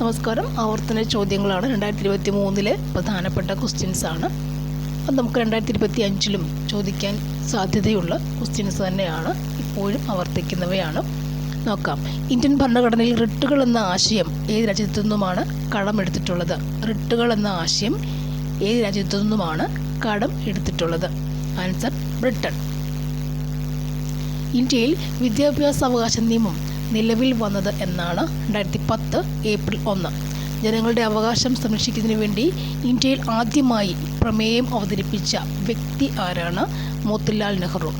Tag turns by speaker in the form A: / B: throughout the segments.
A: നമസ്കാരം. ആവർത്തന ചോദ്യങ്ങളാണ്. രണ്ടായിരത്തി ഇരുപത്തി മൂന്നിലെ പ്രധാനപ്പെട്ട ക്വസ്റ്റ്യൻസ് ആണ്. അത് നമുക്ക് രണ്ടായിരത്തി ഇരുപത്തി അഞ്ചിലും ചോദിക്കാൻ സാധ്യതയുള്ള ക്വസ്റ്റ്യൻസ് തന്നെയാണ്. ഇപ്പോഴും ആവർത്തിക്കുന്നവയാണ്. നോക്കാം. ഇന്ത്യൻ ഭരണഘടനയിൽ റിട്ടുകൾ എന്ന ആശയം ഏത് രാജ്യത്തു നിന്നുമാണ് കടം എടുത്തിട്ടുള്ളത്? റിട്ടുകൾ എന്ന ആശയം ഏത് രാജ്യത്തു നിന്നുമാണ് കടം എടുത്തിട്ടുള്ളത്? Answer Britain. ഇന്ത്യയിൽ വിദ്യാഭ്യാസ അവകാശ നിയമം നിലവിൽ വന്നത് എന്നാണ് രണ്ടായിരത്തി പത്ത് ഏപ്രിൽ ഒന്ന്. ജനങ്ങളുടെ അവകാശം സംരക്ഷിക്കുന്നതിന് വേണ്ടി ഇന്ത്യയിൽ ആദ്യമായി പ്രമേയം അവതരിപ്പിച്ച വ്യക്തി ആരാണ്? മോത്തിലാൽ നെഹ്റു.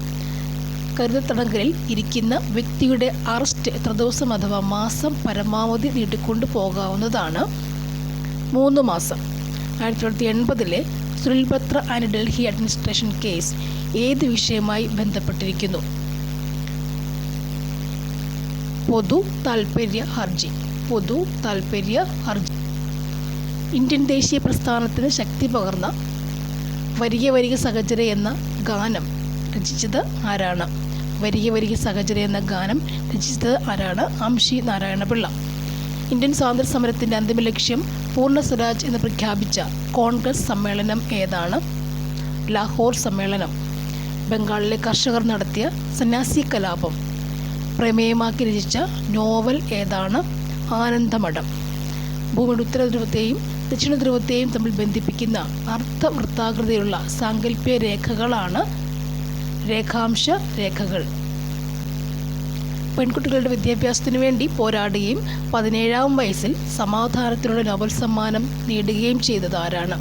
A: കരുതത്തടങ്കലിൽ ഇരിക്കുന്ന വ്യക്തിയുടെ അറസ്റ്റ് എത്ര ദിവസം അഥവാ മാസം പരമാവധി നീട്ടിക്കൊണ്ടു പോകാവുന്നതാണ്? മൂന്ന് മാസം. ആയിരത്തി തൊള്ളായിരത്തി എൺപതിലെ Sunil Batra and Delhi administration case ഏത് വിഷയമായി ബന്ധപ്പെട്ടിരിക്കുന്നു? പൊതു താൽപ്പര്യ ഹർജി. പൊതു താൽപ്പര്യ ഹർജി. ഇന്ത്യൻ ദേശീയ പ്രസ്ഥാനത്തിന് ശക്തി പകർന്ന വരിക വരിക സഹചര എന്ന ഗാനം രചിച്ചത് ആരാണ്? വരിക വരിക സഹചര എന്ന ഗാനം രചിച്ചത് ആരാണ്? അംഷി നാരായണപിള്ള. ഇന്ത്യൻ സ്വാതന്ത്ര്യ സമരത്തിന്റെ അന്തിമ ലക്ഷ്യം പൂർണ സ്വരാജ് എന്ന് പ്രഖ്യാപിച്ച കോൺഗ്രസ് സമ്മേളനം ഏതാണ്? ലാഹോർ സമ്മേളനം. ബംഗാളിലെ കർഷകർ നടത്തിയ സന്യാസി കലാപം. പ്രമേയമാക്കി രചിച്ച നോവൽ ഏതാണ്? ആനന്ദമഠം. ഭൂമിയുടെ ഉത്തര ധ്രുവത്തെയും ദക്ഷിണ ധ്രുവത്തെയും തമ്മിൽ ബന്ധിപ്പിക്കുന്ന അർത്ഥവൃത്താകൃതിയുള്ള സാങ്കല്പ്യ രേഖകളാണ് രേഖാംശ രേഖകൾ. പെൺകുട്ടികളുടെ വിദ്യാഭ്യാസത്തിനു വേണ്ടി പോരാടുകയും പതിനേഴാം വയസ്സിൽ സമാധാനത്തിനുള്ള നോബൽ സമ്മാനം നേടുകയും ചെയ്തത് ആരാണ്?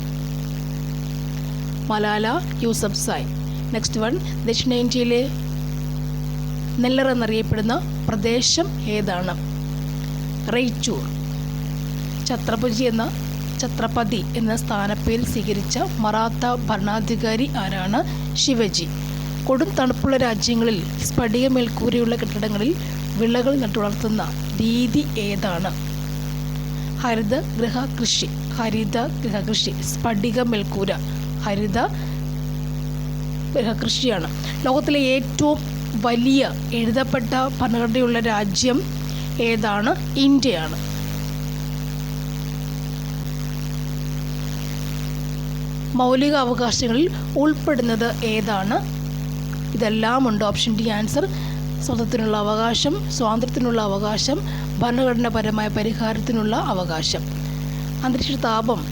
A: Malala Yousafzai. Next one ദക്ഷിണേന്ത്യയിലെ നെല്ലർ എന്നറിയപ്പെടുന്ന പ്രദേശം ഏതാണ്? റെയ്ച്ചൂർ. ഛത്രപതി എന്ന ഛത്രപതി എന്ന സ്ഥാനപ്പേര് സ്വീകരിച്ച മറാത്ത ഭരണാധികാരി ആരാണ്? ശിവജി. കൊടും തണുപ്പുള്ള രാജ്യങ്ങളിൽ സ്ഫടിക മേൽക്കൂരയുള്ള കെട്ടിടങ്ങളിൽ വിളകൾ നട്ടുവളർത്തുന്ന രീതി ഏതാണ്? ഹരിത ഗൃഹ കൃഷി ഹരിത ഗൃഹകൃഷി. സ്ഫടിക മേൽക്കൂര ഹരിത ഗൃഹകൃഷിയാണ്. ലോകത്തിലെ ഏറ്റവും വലിയ എഴുതപ്പെട്ട ഭരണഘടനയുള്ള രാജ്യം ഏതാണ്? ഇന്ത്യയാണ്. മൗലിക അവകാശങ്ങളിൽ ഉൾപ്പെടുന്നത് ഏതാണ്? ഇതെല്ലാം ഉണ്ട്. ഓപ്ഷൻ ഡി ആൻസർ സ്വതത്തിനുള്ള അവകാശം സ്വാതന്ത്ര്യത്തിനുള്ള അവകാശം ഭരണഘടനാപരമായ പരിഹാരത്തിനുള്ള അവകാശം. അന്തരീക്ഷ താപം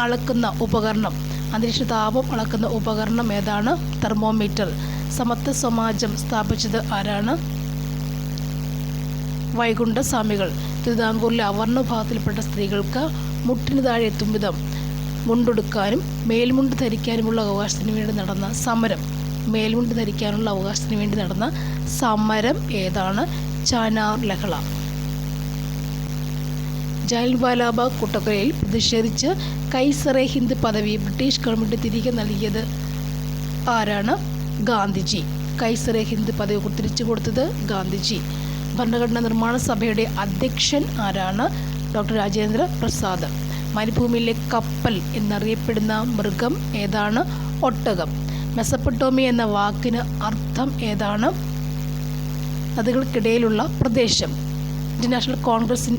A: അളക്കുന്ന ഉപകരണം. അന്തരീക്ഷ താപം അളക്കുന്ന ഉപകരണം ഏതാണ്? തെർമോമീറ്റർ. സമത്വ സമാജം സ്ഥാപിച്ചത് ആരാണ്? വൈകുണ്ഠസ്വാമികൾ. തിരുവിതാംകൂറിലെ അവർണ വിഭാഗത്തിൽപ്പെട്ട സ്ത്രീകൾക്ക് മുട്ടിന് താഴെ എത്തും വിധം മുണ്ടെടുക്കാനും മേൽമുണ്ട് ധരിക്കാനുമുള്ള അവകാശത്തിന് വേണ്ടി നടന്ന സമരം. മേൽമുണ്ട് ധരിക്കാനുള്ള അവകാശത്തിന് വേണ്ടി നടന്ന സമരം ഏതാണ്? ചാനാർ ലഹള. ജാലിൻവാലാബാഗ് കൂട്ടക്കൊലയിൽ പ്രതിഷേധിച്ച് കൈസറെ ഹിന്ദ് പദവി ബ്രിട്ടീഷ് ഗവൺമെന്റ് തിരികെ നൽകിയത് ആരാണ്? ഗാന്ധിജി. കൈസറെ ഹിന്ദ് പദവി തിരിച്ചു കൊടുത്തത് ഗാന്ധിജി. ഭരണഘടനാ നിർമ്മാണ സഭയുടെ അധ്യക്ഷൻ ആരാണ്? ഡോക്ടർ രാജേന്ദ്ര പ്രസാദ്. മരുഭൂമിയിലെ കപ്പൽ എന്നറിയപ്പെടുന്ന മൃഗം ഏതാണ്? ഒട്ടകം. മെസപ്പട്ടോമി എന്ന വാക്കിന് അർത്ഥം ഏതാണ്? നദികൾക്കിടയിലുള്ള പ്രദേശം. ഇന്ത്യൻ നാഷണൽ കോൺഗ്രസ്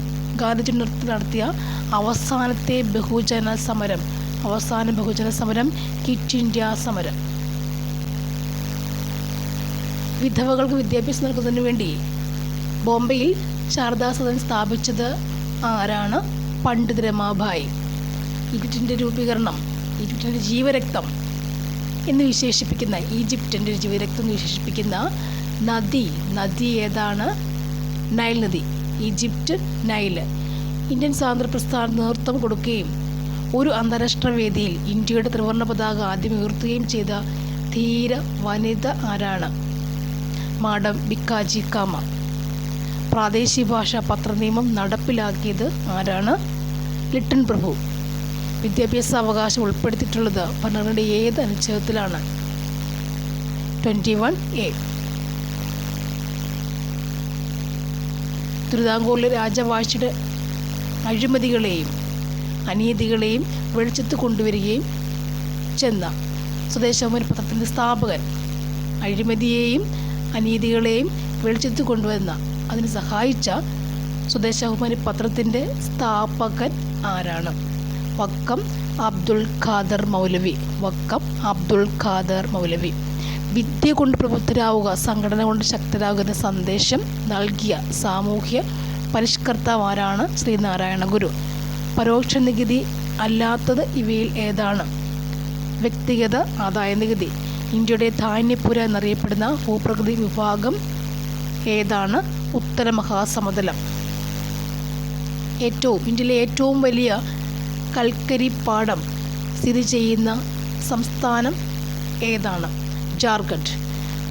A: ഗാന്ധിജി നേതൃത്വത്തിൽ നടത്തിയ അവസാനത്തെ ബഹുജന സമരം. അവസാന ബഹുജന സമരം കിറ്റ് ഇന്ത്യ സമരം. വിധവകൾക്ക് വിദ്യാഭ്യാസം നൽകുന്നതിന് വേണ്ടി ബോംബെയിൽ ശാരദാ സദൻ സ്ഥാപിച്ചത് ആരാണ്? പണ്ഡിത് രമാഭായ്. ഈജിപ്തിന്റെ രൂപീകരണം ഈജിപ്തിന്റെ ജീവരക്തം എന്ന് വിശേഷിപ്പിക്കുന്ന ഈജിപ്തിന്റെ ജീവരക്തം എന്ന് വിശേഷിപ്പിക്കുന്ന നദി നദി ഏതാണ്? നൈൽ നദി ഈജിപ്റ്റ് നൈൽ. ഇന്ത്യൻ സ്വാതന്ത്ര്യ പ്രസ്ഥാനം നേതൃത്വം കൊടുക്കുകയും ഒരു അന്താരാഷ്ട്ര വേദിയിൽ ഇന്ത്യയുടെ ത്രിവർണ പതാക ആദ്യം ഉയർത്തുകയും ചെയ്ത ധീര വനിത ആരാണ്? മാഡം ബിക്കാജി കാമ. പ്രാദേശിക ഭാഷാ പത്രനിയമം നടപ്പിലാക്കിയത് ആരാണ്? ലിട്ടൺ പ്രഭു. വിദ്യാഭ്യാസ അവകാശം ഉൾപ്പെടുത്തിയിട്ടുള്ളത് ഭരണഘടനയുടെ ഏത് അനുച്ഛേദത്തിലാണ്? Twenty one A. തിരുവിതാംകൂറിലെ രാജവാഴ്ചയുടെ അഴിമതികളെയും അനീതികളെയും വെളിച്ചത്ത് കൊണ്ടുവരികയും ചെന്ന സ്വദേശമൊരു പത്രത്തിന്റെ സ്ഥാപകൻ. അഴിമതിയെയും അനീതികളെയും വെളിച്ചെത്തി കൊണ്ടുവന്ന അതിന് സഹായിച്ച സ്വദേശാഭിമാനി പത്രത്തിന്റെ സ്ഥാപകൻ ആരാണ്? വക്കം അബ്ദുൾ ഖാദർ മൗലവി. വക്കം അബ്ദുൾ ഖാദർ മൗലവി. വിദ്യ കൊണ്ട് പ്രബുദ്ധരാവുക സംഘടന കൊണ്ട് ശക്തരാകുന്ന സന്ദേശം നൽകിയ സാമൂഹ്യ പരിഷ്കർത്താവാരാണ് ശ്രീനാരായണ ഗുരു. പരോക്ഷ നികുതി അല്ലാത്തത് ഇവയിൽ ഏതാണ്? വ്യക്തിഗത ആദായ നികുതി. ഇന്ത്യയുടെ ധാന്യപ്പുര എന്നറിയപ്പെടുന്ന ഭൂപ്രകൃതി വിഭാഗം ഏതാണ്? ഉത്തര മഹാസമതലം. ഏറ്റവും ഇന്ത്യയിലെ ഏറ്റവും വലിയ കൽക്കരി പാടം സ്ഥിതി ചെയ്യുന്ന സംസ്ഥാനം ഏതാണ്? ജാർഖണ്ഡ്.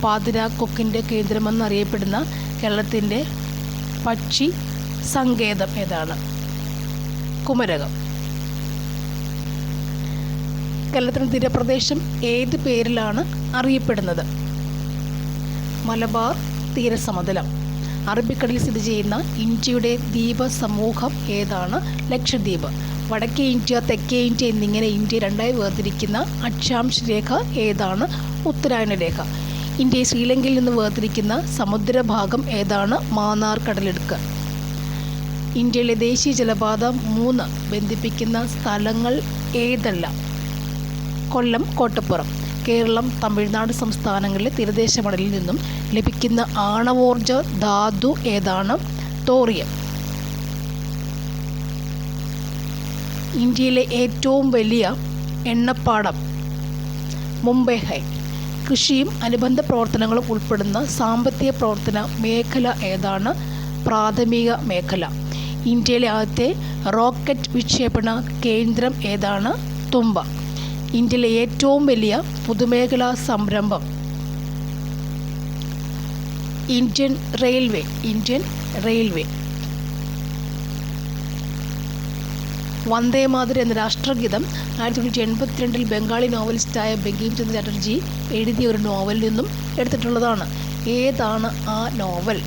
A: പാതിര കൊക്കിന്റെ കേന്ദ്രമെന്നറിയപ്പെടുന്ന കേരളത്തിന്റെ പക്ഷി സങ്കേതം ഏതാണ്? കുമരകം. കേരളത്തിന്റെ തീരപ്രദേശം ഏത് പേരിലാണ് അറിയപ്പെടുന്നത്? മലബാർ തീരസമതലം. അറബിക്കടലിൽ സ്ഥിതി ചെയ്യുന്ന ഇന്ത്യയുടെ ദ്വീപ സമൂഹം ഏതാണ്? ലക്ഷദ്വീപ്. വടക്കേ ഇന്ത്യ തെക്കേ ഇന്ത്യ എന്നിങ്ങനെ ഇന്ത്യ രണ്ടായി വേർതിരിക്കുന്ന അക്ഷാംശ രേഖ ഏതാണ്? ഉത്തരായന രേഖ. ഇന്ത്യയെ ശ്രീലങ്കയിൽ നിന്ന് വേർതിരിക്കുന്ന സമുദ്രഭാഗം ഏതാണ്? മാന്നാർ കടലിടുക്ക്. ഇന്ത്യയിലെ ദേശീയ ജലപാത മൂന്ന് ബന്ധിപ്പിക്കുന്ന സ്ഥലങ്ങൾ ഏതെല്ലാം? കൊല്ലം കോട്ടപ്പുറം. കേരളം തമിഴ്നാട് സംസ്ഥാനങ്ങളിലെ തീരദേശ മണലിൽ നിന്നും ലഭിക്കുന്ന ആണവോർജ ധാതു ഏതാണ്? തോറിയം. ഇന്ത്യയിലെ ഏറ്റവും വലിയ എണ്ണപ്പാടം മുംബൈ ഹൈ. കൃഷിയും അനുബന്ധ പ്രവർത്തനങ്ങളും ഉൾപ്പെടുന്ന സാമ്പത്തിക പ്രവർത്തന മേഖല ഏതാണ്? പ്രാഥമിക മേഖല. ഇന്ത്യയിലെ ആദ്യത്തെ റോക്കറ്റ് വിക്ഷേപണ കേന്ദ്രം ഏതാണ്? തുമ്പ. ഇന്ത്യയിലെ ഏറ്റവും വലിയ പൊതുമേഖലാ സംരംഭം Indian railway Indian railway. Vande Mataram എന്ന രാഷ്ട്രഗീതം ആയിരത്തി തൊള്ളായിരത്തി എൺപത്തിരണ്ടിൽ ബംഗാളി നോവലിസ്റ്റായ ബങ്കിം ചന്ദ്ര ചാറ്റർജി എഴുതിയ ഒരു നോവലിൽ നിന്നും എടുത്തിട്ടുള്ളതാണ്. ഏതാണ് ആ നോവൽ?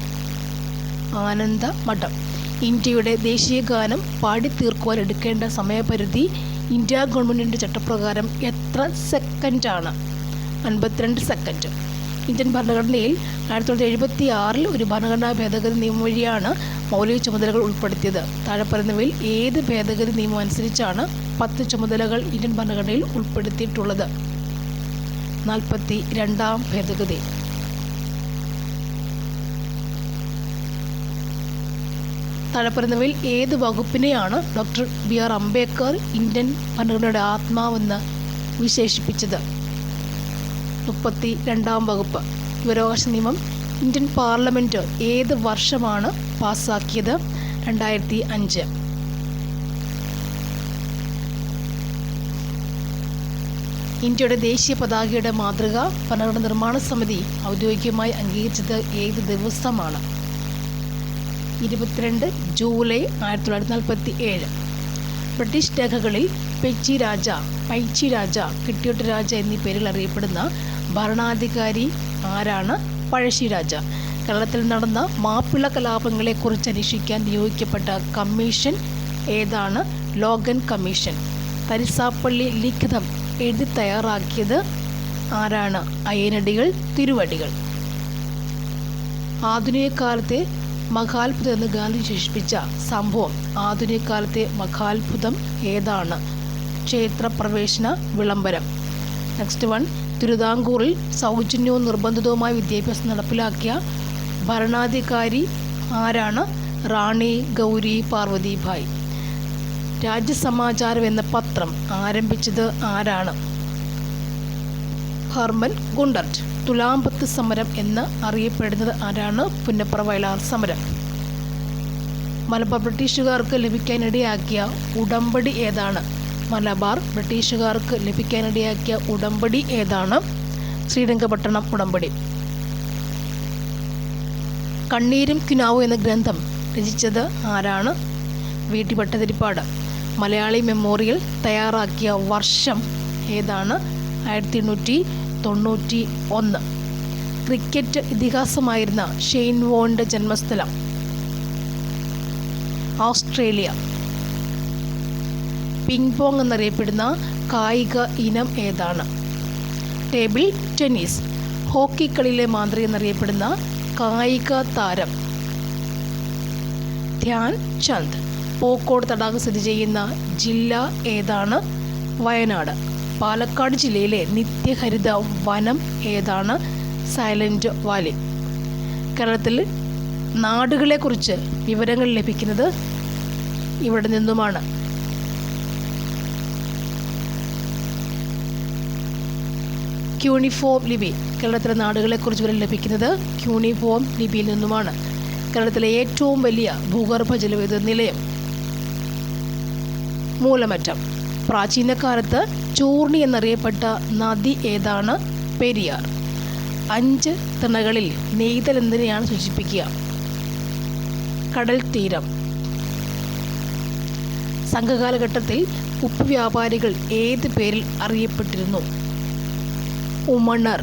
A: ആനന്ദ മഠം. ഇന്ത്യയുടെ ദേശീയ ഗാനം പാടിത്തീർക്കുവാൻ എടുക്കേണ്ട സമയപരിധി ഇന്ത്യ ഗവൺമെന്റിന്റെ ചട്ടപ്രകാരം എത്ര സെക്കൻഡാണ്? അൻപത്തിരണ്ട് സെക്കൻഡ്. ഇന്ത്യൻ ഭരണഘടനയിൽ ആയിരത്തി തൊള്ളായിരത്തി എഴുപത്തി ആറിൽ ഒരു ഭരണഘടനാ ഭേദഗതി നിയമം വഴിയാണ് മൗലിക ചുമതലകൾ ഉൾപ്പെടുത്തിയത്. താഴെ പറയുന്നവയിൽ ഏത് ഭേദഗതി നിയമം അനുസരിച്ചാണ് പത്ത് ചുമതലകൾ ഇന്ത്യൻ ഭരണഘടനയിൽ ഉൾപ്പെടുത്തിയിട്ടുള്ളത്? നാൽപ്പത്തി രണ്ടാം ഭേദഗതി. താഴെ പറയുന്നവയിൽ ഏത് വകുപ്പിനെയാണ് doctor B R Ambedkar Indian ഭരണഘടനയുടെ ആത്മാവെന്ന് വിശേഷിപ്പിച്ചത്? മുപ്പത്തി രണ്ടാം വകുപ്പ്. വിവരാവകാശ നിയമം. ഇന്ത്യൻ പാർലമെന്റ് ഏത് വർഷമാണ് പാസ്സാക്കിയത് രണ്ടായിരത്തി അഞ്ച് ഇന്ത്യയുടെ ദേശീയ പതാകയുടെ മാതൃക ഭരണഘടന നിർമ്മാണ സമിതി ഔദ്യോഗികമായി അംഗീകരിച്ചത് ഏത് ദിവസമാണ്? ഇരുപത്തിരണ്ട് ജൂലൈ ആയിരത്തി തൊള്ളായിരത്തി നാൽപ്പത്തി ഏഴ് ബ്രിട്ടീഷ് രേഖകളിൽ പെച്ചി രാജ പൈച്ചി രാജ കിട്ടിയോട്ട് രാജ എന്നീ പേരിൽ അറിയപ്പെടുന്ന ഭരണാധികാരി ആരാണ്? പഴശ്ശി രാജ. കേരളത്തിൽ നടന്ന മാപ്പിള കലാപങ്ങളെക്കുറിച്ച് അന്വേഷിക്കാൻ നിയോഗിക്കപ്പെട്ട കമ്മീഷൻ ഏതാണ്? Logan commission. തരിസാപ്പള്ളി ലിഖിതം എഴുതി തയ്യാറാക്കിയത് ആരാണ്? അയ്യനടികൾ തിരുവടികൾ. ആധുനിക കാലത്തെ മഹാത്ഭുതം എന്ന് ഗാന്ധി വിശേഷിപ്പിച്ച സംഭവം ആധുനിക കാലത്തെ മഹാത്ഭുതം ഏതാണ്? ക്ഷേത്രപ്രവേശന വിളംബരം. നെക്സ്റ്റ് വൺ തിരുവിതാംകൂറിൽ സൗജന്യവും നിർബന്ധിതവുമായ വിദ്യാഭ്യാസം നടപ്പിലാക്കിയ ഭരണാധികാരി ആരാണ്? റാണി ഗൗരി പാർവതിഭായ് രാജ്യസമാചാരം എന്ന പത്രം ആരംഭിച്ചത് ആരാണ്? ഹർമൻ ഗുണ്ടർട്ട്. തുലാമ്പത്ത് സമരം എന്ന് അറിയപ്പെടുന്നത് ആരാണ്? പുന്നപ്ര വയലാർ സമരം. മലബാർ ബ്രിട്ടീഷുകാർക്ക് ലഭിക്കാനിടയാക്കിയ ഉടമ്പടി ഏതാണ്? മലബാർ ബ്രിട്ടീഷുകാർക്ക് ലഭിക്കാനിടയാക്കിയ ഉടമ്പടി ഏതാണ്? ശ്രീരംഗപട്ടണം ഉടമ്പടി. കണ്ണീരും കിനാവും എന്ന ഗ്രന്ഥം രചിച്ചത് ആരാണ്? V. T. Bhattathiripad. Malayali memorial തയ്യാറാക്കിയ വർഷം ഏതാണ്? ആയിരത്തി എണ്ണൂറ്റി തൊണ്ണൂറ്റി ഒന്ന് ക്രിക്കറ്റ് ഇതിഹാസമായിരുന്ന ഷെയ്ൻ വോണിന്റെ ജന്മസ്ഥലം. ഓസ്ട്രേലിയ. പിങ് പോങ് എന്നറിയപ്പെടുന്ന കായിക ഇനം ഏതാണ്? Table tennis. ഹോക്കി കളിയിലെ മാന്ത്രി എന്നറിയപ്പെടുന്ന കായിക താരം. ധ്യാൻ ചന്ദ്. പൂക്കോട് തടാകം സ്ഥിതി ചെയ്യുന്ന ജില്ല ഏതാണ്? വയനാട്. പാലക്കാട് ജില്ലയിലെ നിത്യഹരിത വനം ഏതാണ്? Silent Valley. കേരളത്തിൽ നാടുകളെക്കുറിച്ച് വിവരങ്ങൾ ലഭിക്കുന്നത് ഇവിടെ നിന്നുമാണ്. ക്യൂണിഫോം ലിപി. കേരളത്തിലെ നാടുകളെക്കുറിച്ച് വിവരം ലഭിക്കുന്നത് ക്യൂണിഫോം ലിപിയിൽ നിന്നുമാണ്. കേരളത്തിലെ ഏറ്റവും വലിയ ഭൂഗർഭ ജലവൈദ്യുത നിലയം മൂലമറ്റം. പ്രാചീന കാലത്ത് ചൂർണി എന്നറിയപ്പെട്ട നദി ഏതാണ്? പെരിയാർ. അഞ്ച് തിണകളിൽ നെയ്തൽ എന്തിനെയാണ് സൂചിപ്പിക്കുക? കടൽ തീരം സംഘകാലഘട്ടത്തിൽ ഉപ്പ് വ്യാപാരികൾ ഏത് പേരിൽ അറിയപ്പെട്ടിരുന്നു? ഉമണർ.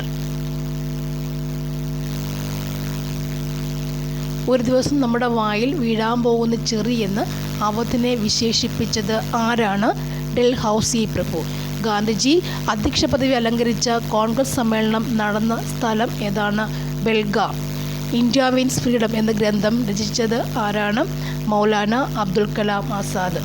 A: ഒരു ദിവസം നമ്മുടെ വായിൽ വീഴാൻ പോകുന്ന ചെറിയെന്ന് അവധിനെ വിശേഷിപ്പിച്ചത് ആരാണ്? ഡൽഹൌസി പ്രഭു. ഗാന്ധിജി അധ്യക്ഷ പദവി അലങ്കരിച്ച കോൺഗ്രസ് സമ്മേളനം നടന്ന സ്ഥലം ഏതാണ്? ബെൽഗാം. ഇന്ത്യ മീൻസ് ഫ്രീഡം എന്ന ഗ്രന്ഥം രചിച്ചത് ആരാണ്? മൗലാന അബ്ദുൽ കലാം ആസാദ്.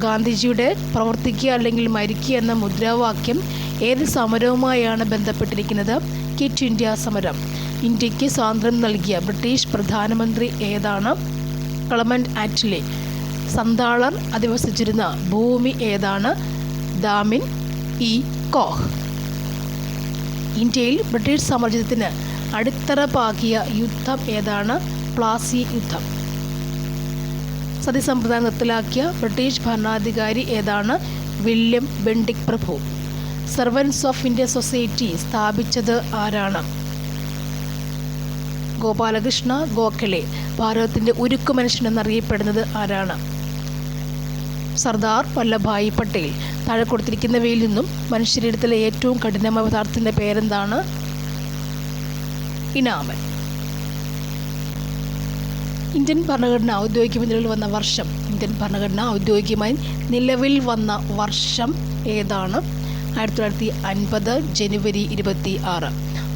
A: ഗാന്ധിജിയുടെ പ്രവർത്തിക്കുക അല്ലെങ്കിൽ മരിക്കുക എന്ന മുദ്രാവാക്യം ഏത് സമരവുമായാണ് ബന്ധപ്പെട്ടിരിക്കുന്നത്? കിറ്റ് ഇന്ത്യ സമരം. ഇന്ത്യയ്ക്ക് സ്വാതന്ത്ര്യം നൽകിയ ബ്രിട്ടീഷ് പ്രധാനമന്ത്രി ഏതാണ്? Clement Attlee. സന്താളർ അധിവസിച്ചിരുന്ന ഭൂമി ഏതാണ്? ദാമിൻ ഇ. കോഹ്. ഇന്ത്യയിൽ ബ്രിട്ടീഷ് സാമ്രാജ്യത്തിന് അടിത്തറ പാകിയ യുദ്ധം ഏതാണ്? പ്ലാസി യുദ്ധം. സതിസമ്പ്രദായം നിർത്തലാക്കിയ ബ്രിട്ടീഷ് ഭരണാധികാരി ഏതാണ്? വില്യം ബെൻഡിക് പ്രഭു. സർവൻസ് ഓഫ് ഇന്ത്യ സൊസൈറ്റി സ്ഥാപിച്ചത് ആരാണ്? ഗോപാലകൃഷ്ണ ഗോഖലെ. ഭാരതത്തിന്റെ ഉരുക്കു മനുഷ്യൻ എന്നറിയപ്പെടുന്നത് ആരാണ്? സർദാർ വല്ലഭായ് പട്ടേൽ. താഴെ കൊടുത്തിരിക്കുന്നവയിൽ നിന്നും മനുഷ്യരീരത്തിലെ ഏറ്റവും കഠിനമായ പദാർത്ഥത്തിന്റെ പേരെന്താണ്? ഇനാമൻ. ഇന്ത്യൻ ഭരണഘടന ഔദ്യോഗികമായി നിലവിൽ വന്ന വർഷം ഇന്ത്യൻ ഭരണഘടന ഔദ്യോഗികമായി നിലവിൽ വന്ന വർഷം ഏതാണ്? ആയിരത്തി തൊള്ളായിരത്തി അൻപത് ജനുവരി ഇരുപത്തി ആറ്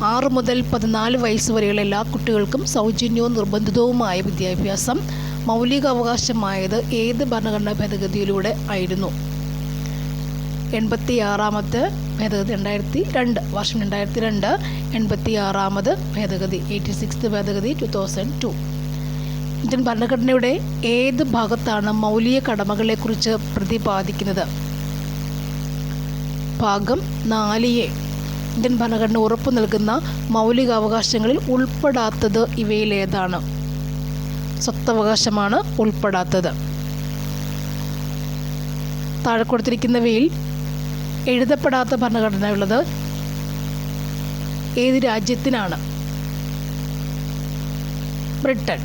A: ആറ് മുതൽ പതിനാല് വയസ്സ് വരെയുള്ള എല്ലാ കുട്ടികൾക്കും സൗജന്യവും നിർബന്ധിതവുമായ വിദ്യാഭ്യാസം മൗലിക അവകാശമായത് ഏത് ഭരണഘടനാ ഭേദഗതിയിലൂടെ ആയിരുന്നു? എൺപത്തി ആറാമത്തെ ഭേദഗതി രണ്ടായിരത്തി രണ്ട് വർഷം രണ്ടായിരത്തി രണ്ട് എൺപത്തി ആറാമത് ഭേദഗതി എയ്റ്റി സിക്സ്ത് ഭേദഗതി ടു തൗസൻഡ് ടു. ഇന്ത്യൻ ഭരണഘടനയുടെ ഏത് ഭാഗത്താണ് മൗലിക കടമകളെക്കുറിച്ച് പ്രതിപാദിക്കുന്നത്? ഭാഗം നാല് എ ഇന്ത്യൻ ഭരണഘടന ഉറപ്പു നൽകുന്ന മൗലികാവകാശങ്ങളിൽ ഉൾപ്പെടാത്തത് ഇവയിലേതാണ്. സ്വത്തവകാശമാണ് ഉൾപ്പെടാത്തത്. താഴെ കൊടുത്തിരിക്കുന്നവയിൽ എഴുതപ്പെടാത്ത ഭരണഘടനയുള്ളത് ഏത് രാജ്യത്തിനാണ്? ബ്രിട്ടൻ.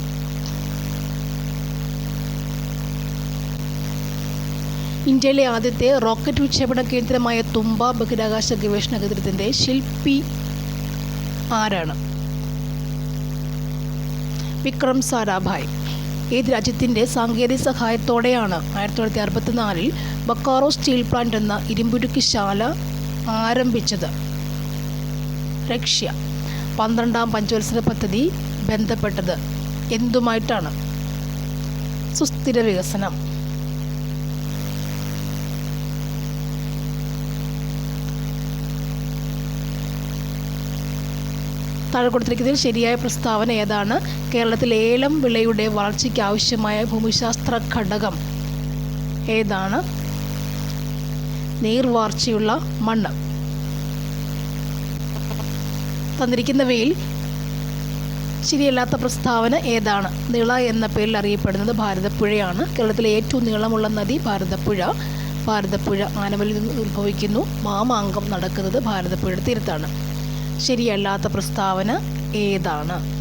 A: ഇന്ത്യയിലെ ആദ്യത്തെ റോക്കറ്റ് വിക്ഷേപണ കേന്ദ്രമായ തുമ്പ ബഹിരാകാശ ഗവേഷണ കേന്ദ്രത്തിന്റെ ശില്പി ആരാണ്? വിക്രം സാരാഭായ്. ഏത് രാജ്യത്തിന്റെ സാങ്കേതിക സഹായത്തോടെയാണ് ആയിരത്തി തൊള്ളായിരത്തി അറുപത്തിനാലിൽ ബക്കാറോ സ്റ്റീൽ പ്ലാന്റ് എന്ന ഇരുമ്പുരുക്കിശാല ആരംഭിച്ചത്? റഷ്യ. പന്ത്രണ്ടാം പഞ്ചവത്സര പദ്ധതി ബന്ധപ്പെട്ടത് എന്തുമായിട്ടാണ്? സുസ്ഥിര വികസനം. താഴെ കൊടുത്തിരിക്കുന്നതിൽ ശരിയായ പ്രസ്താവന ഏതാണ്? കേരളത്തിൽ ഏലം വിളയുടെ വളർച്ചയ്ക്ക് ആവശ്യമായ ഭൂമിശാസ്ത്ര ഘടകം ഏതാണ്? നീർവാർച്ചയുള്ള മണ്ണ്. തന്നിരിക്കുന്നവയിൽ ശരിയല്ലാത്ത പ്രസ്താവന ഏതാണ്? നിള എന്ന പേരിൽ അറിയപ്പെടുന്നത് ഭാരതപ്പുഴയാണ്. കേരളത്തിലെ ഏറ്റവും നീളമുള്ള നദി ഭാരതപ്പുഴ. ഭാരതപ്പുഴ ആനവലിൽ നിന്ന് ഉത്ഭവിക്കുന്നു. മാമാങ്കം നടക്കുന്നത് ഭാരതപ്പുഴയുടെ തീരത്താണ്. ശരിയല്ലാത്ത പ്രസ്താവന ഏതാണ്?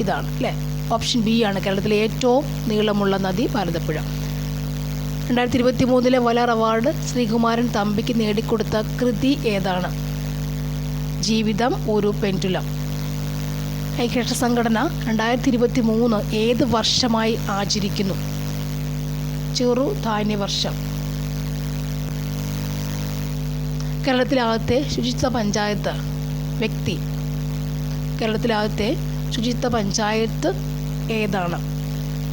A: ഇതാണ് അല്ലേ? ഓപ്ഷൻ ബി ആണ് കേരളത്തിലെ ഏറ്റവും നീളമുള്ള നദി ഭാരതപ്പുഴ. രണ്ടായിരത്തി ഇരുപത്തി മൂന്നിലെ വലാർ അവാർഡ് ശ്രീകുമാരൻ തമ്പിക്ക് നേടിക്കൊടുത്ത കൃതി ഏതാണ്? ജീവിതം ഒരു പെന്റുലം ഐക്യരാഷ്ട്ര സംഘടന രണ്ടായിരത്തി ഇരുപത്തി മൂന്ന് ഏത് വർഷമായി ആചരിക്കുന്നു? ചെറു ധാന്യവർഷം. കേരളത്തിലെ ആദ്യത്തെ ശുചിത്വ പഞ്ചായത്ത് വ്യക്തി. കേരളത്തിലെ ആദ്യത്തെ ശുചിത്വ പഞ്ചായത്ത് ഏതാണ്?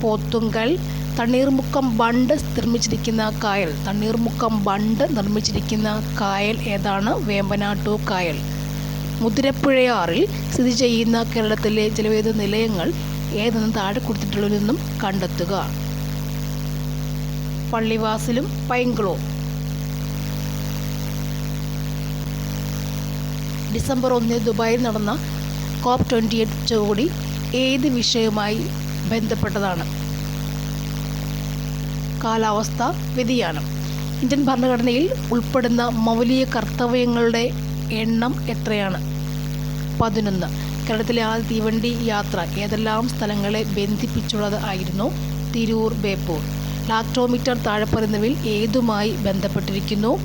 A: പോത്തുങ്കൽ തണ്ണീർമുക്കം ബണ്ട് നിർമ്മിച്ചിരിക്കുന്ന കായൽ. തണ്ണീർമുക്കം ബണ്ട് നിർമ്മിച്ചിരിക്കുന്ന കായൽ ഏതാണ്? വേമ്പനാട്ടു കായൽ. മുതിരപ്പുഴയാറിൽ സ്ഥിതി ചെയ്യുന്ന കേരളത്തിലെ ജലവൈദ്യുത നിലയങ്ങൾ ഏതെന്ന് താഴെ കൊടുത്തിട്ടുള്ളതിൽ നിന്നും കണ്ടെത്തുക. പള്ളിവാസലും പൈങ്കുളവും ഡിസംബർ ഒന്നിന് ദുബായിൽ നടന്ന കോപ്പ് ട്വന്റി എയ്റ്റ് ഉച്ചകോടി ഏത് വിഷയവുമായി ബന്ധപ്പെട്ടതാണ്? കാലാവസ്ഥ വ്യതിയാനം. ഇന്ത്യൻ ഭരണഘടനയിൽ ഉൾപ്പെടുന്ന മൗലിക കർത്തവ്യങ്ങളുടെ എണ്ണം എത്രയാണ്? പതിനൊന്ന്. കേരളത്തിലെ ആദ്യ തീവണ്ടി യാത്ര ഏതെല്ലാം സ്ഥലങ്ങളെ ബന്ധിപ്പിച്ചുള്ളത് ആയിരുന്നു? തിരൂർ ബേപ്പൂർ. ലാക്ടോമീറ്റർ താഴെ പറയുന്നവയിൽ ഏതുമായി ബന്ധപ്പെട്ടിരിക്കുന്നു?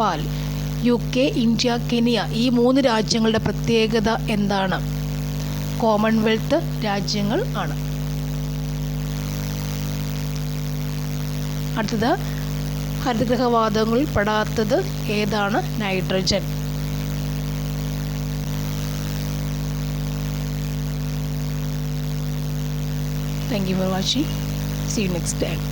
A: പാൽ. യു കെ ഇന്ത്യ കെനിയ ഈ മൂന്ന് രാജ്യങ്ങളുടെ പ്രത്യേകത എന്താണ്? കോമൺവെൽത്ത് രാജ്യങ്ങൾ ആണ്. അടുത്തത് ഹരിതഗ്രഹവാതകങ്ങളിൽ പെടാത്തത് ഏതാണ്? Nitrogen thank you for watching see next time